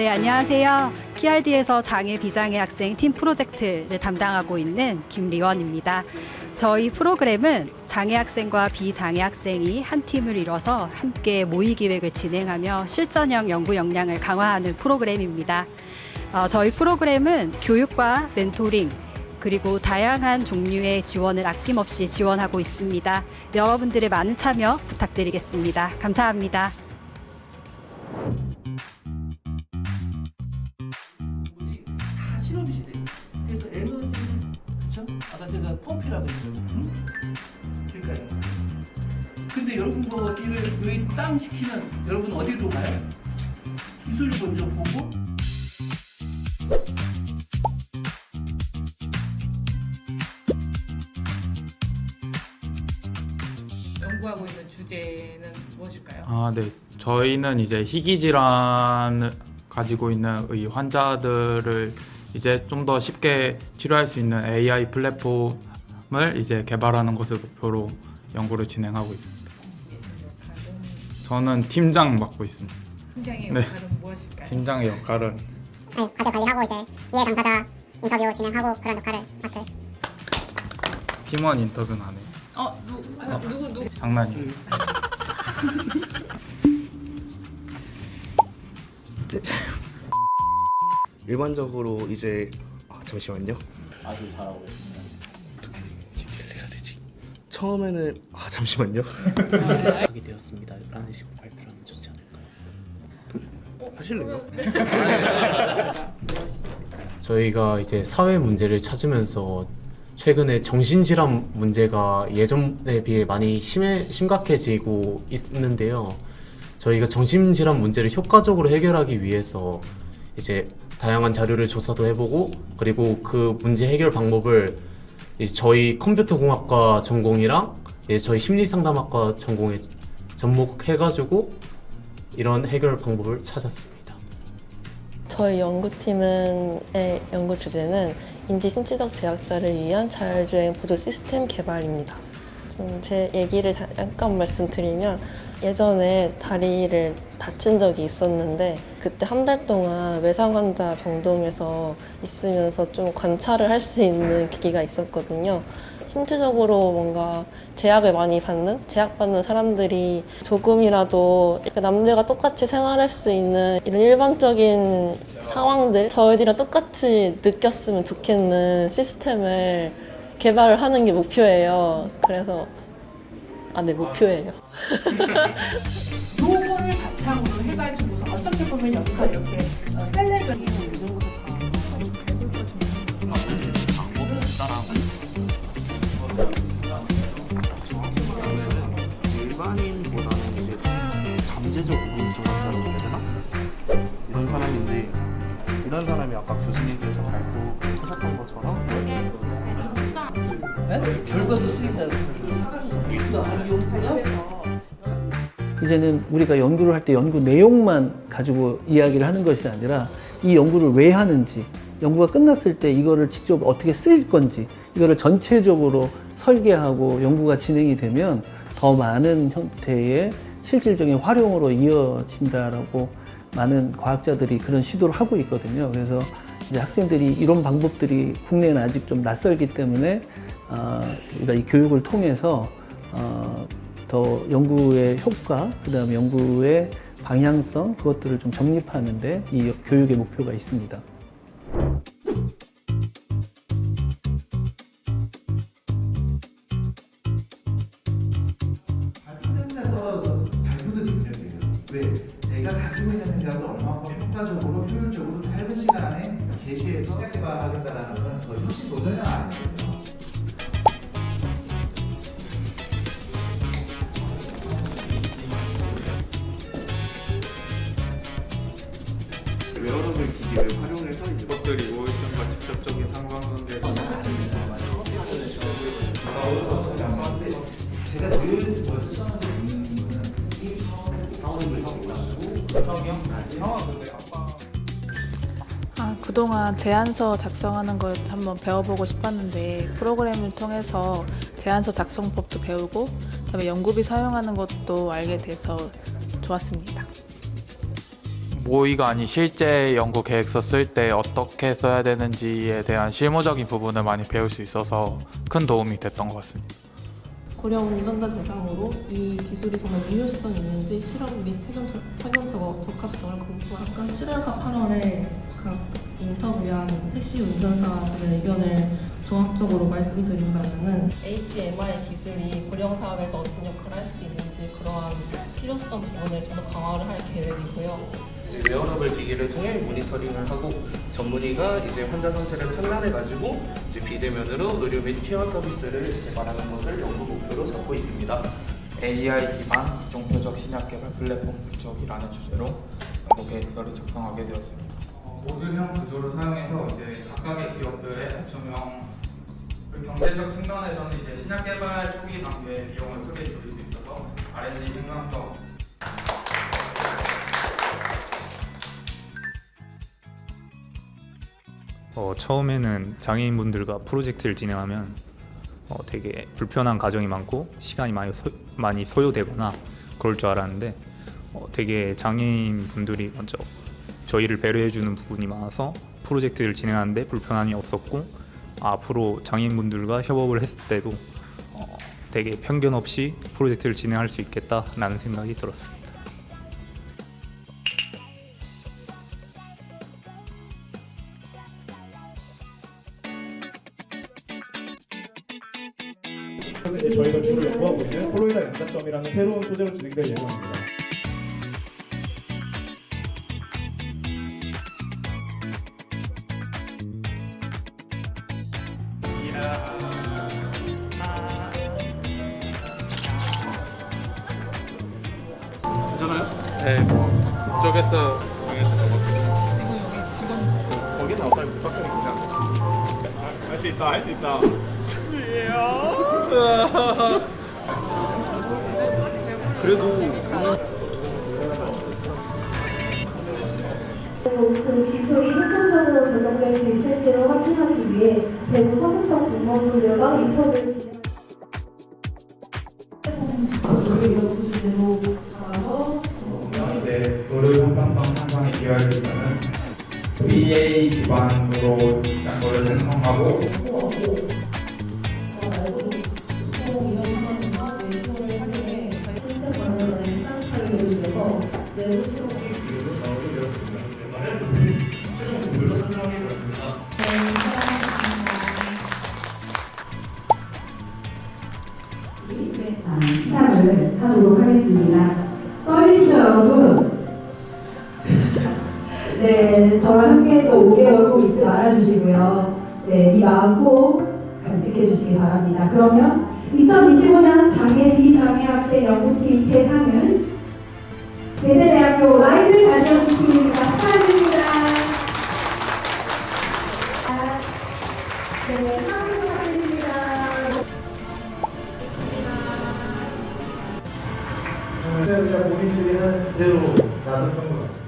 네, 안녕하세요. PRD에서 장애 비장애 학생 팀 프로젝트를 담당하고 있는 김리원입니다. 저희 프로그램은 장애 학생과 비장애 학생이 한 팀을 이뤄서 함께 모의 기획을 진행하며 실전형 연구 역량을 강화하는 프로그램입니다. 어, 저희 프로그램은 교육과 멘토링 그리고 다양한 종류의 지원을 아낌없이 지원하고 있습니다. 여러분들의 많은 참여 부탁드리겠습니다. 감사합니다. 땅 시키면 여러분 어디로 가요? 기술 먼저 보고 연구하고 있는 주제는 무엇일까요? 아, 네. 저희는 이제 희귀 질환을 가지고 있는 이 환자들을 이제 좀 더 쉽게 치료할 수 있는 AI 플랫폼을 이제 개발하는 것을 목표로 연구를 진행하고 있습니다. 저는 팀장 맡고 있습니다. 팀장의 네. 역할은 무엇일까요? 팀장의 역할은 네, 과제 관리하고 이제 이해 당사자 인터뷰 진행하고 그런 역할을 맡을 팀원 인터뷰는 안 해요. 어, 누, 아, 누구 누구 장난이에요. 일반적으로 이제 아, 잠시만요. 아주 잘하고 있습니다. 처음에는 아 잠시만요. 하게 되었습니다라는 식으로 발표를 하면 좋지 않을까요? 하실래요? 저희가 이제 사회 문제를 찾으면서 최근에 정신질환 문제가 예전에 비해 많이 심해, 심각해지고 있는데요. 저희가 정신질환 문제를 효과적으로 해결하기 위해서 이제 다양한 자료를 조사도 해보고 그리고 그 문제 해결 방법을 이제 저희 컴퓨터공학과 전공이랑 이제 저희 심리상담학과 전공에 접목해가지고 이런 해결 방법을 찾았습니다. 저희 연구팀은 의 연구 주제는 인지 신체적 제약자를 위한 자율주행 보조 시스템 개발입니다. 좀제 얘기를 다- 잠깐 말씀드리면 예전에 다리를 다친 적이 있었는데 그때 한 달 동안 외상 환자 병동에서 있으면서 좀 관찰을 할 수 있는 기기가 있었거든요. 신체적으로 뭔가 제약을 많이 받는 제약받는 사람들이 조금이라도 남들과 똑같이 생활할 수 있는 이런 일반적인 상황들 저희들이랑 똑같이 느꼈으면 좋겠는 시스템을 개발을 하는 게 목표예요. 그래서 아 네 목표예요. 요거를 바탕으로 해가지고서 어떻게 보면 여기가 이렇게 어, 셀렉을 일반인보다는 이제 잠재적 우울증 환자라고 해야 되나? 이런 사람인데 이런 사람이 아까 교수님께서 발표 네? 결과도 쓰인다. 이거 한용구가 이제는 우리가 연구를 할 때 연구 내용만 가지고 이야기를 하는 것이 아니라 이 연구를 왜 하는지, 연구가 끝났을 때 이거를 직접 어떻게 쓸 건지, 이거를 전체적으로 설계하고 연구가 진행이 되면 더 많은 형태의 실질적인 활용으로 이어진다라고 많은 과학자들이 그런 시도를 하고 있거든요. 그래서 이제 학생들이 이런 방법들이 국내는 아직 좀 낯설기 때문에 어, 우리가 이 교육을 통해서 어, 더 연구의 효과, 그 다음에 연구의 방향성, 그것들을 좀 정립하는데 이 교육의 목표가 있습니다. 효과적으로 효율적으로 짧은 시간 안에 제시해서 개발하겠다라는 건 거의 혹시 도전이 아니거든요. 기기를 활용해서 이것들이 우울증과 직접적인 상관관계를 제가 아, 그동안 제안서 작성하는 걸 한번 배워보고 싶었는데 프로그램을 통해서 제안서 작성법도 배우고 그다음에 연구비 사용하는 것도 알게 돼서 좋았습니다. 모의가 아닌 실제 연구 계획서 쓸 때 어떻게 써야 되는지에 대한 실무적인 부분을 많이 배울 수 있어서 큰 도움이 됐던 것 같습니다. 고령 운전자 대상으로 이 기술이 정말 유효성이 있는지 실험 및 퇴근 적- 적합성을 검토한 아까 7월과 8월에 각 인터뷰한 택시 운전사들의 의견을 종합적으로 말씀드린 바는 HMI 기술이 고령 사업에서 어떤 역할을 할 수 있는지 그러한 필요성 부분을 좀 더 강화를 할 계획이고요. 이제 웨어러블 기기를 통해 모니터링을 하고 전문의가 이제 환자 상태를 판단해 가지고 이제 비대면으로 의료 및 케어 서비스를 말하는 것을 연구 목표로 잡고 있습니다. AI 기반 종표적 신약 개발 플랫폼 구축이라는 주제로 연구 계획서를 작성하게 되었습니다. 모듈형 구조를 사용해서 이제 각각의 기업들의 맞춤형 경제적 측면에서는 이제 신약 개발 초기 단계 비용을 크게 줄일 수 있어서 R&D 생산성 어, 처음에는 장애인분들과 프로젝트를 진행하면 어, 되게 불편한 과정이 많고 시간이 많이, 소, 많이 소요되거나 그럴 줄 알았는데 어, 되게 장애인분들이 먼저 저희를 배려해주는 부분이 많아서 프로젝트를 진행하는데 불편함이 없었고 앞으로 장애인분들과 협업을 했을 때도 어, 되게 편견 없이 프로젝트를 진행할 수 있겠다라는 생각이 들었습니다. 연장점이라는 새로운 소재로 진행될 예정입니다. 괜찮아요? 네, 뭐 그쪽에서 이거 여기 직원 거기는 어차피 무작정이 그냥 할수 있다 할 수 있다. 그 기술이 효과적으로 적용될 수 있을지를 확인하기 위해 대구 서구청 공무원들과 인터뷰를 진행. 이런 기준으로 나가서 이제 노를 형평성 향상에 기여하려면 VA 기반으로 장소를 생성하고 시작을 하도록 하겠습니다. 떨리시죠, 여러분? 네, 저와 함께 또 5개월 꼭 잊지 말아주시고요. 네, 이 마음 꼭 간직해 주시기 바랍니다. 그러면 2025년 장애 비장애 학생 연구팀 대상은 대세대학교 라이드 자녀팀입니다. 축하드립니다. 네, 상을 부탁드립니다. 그냥 본인들이 하는 대로 놔뒀던 것 같습니다.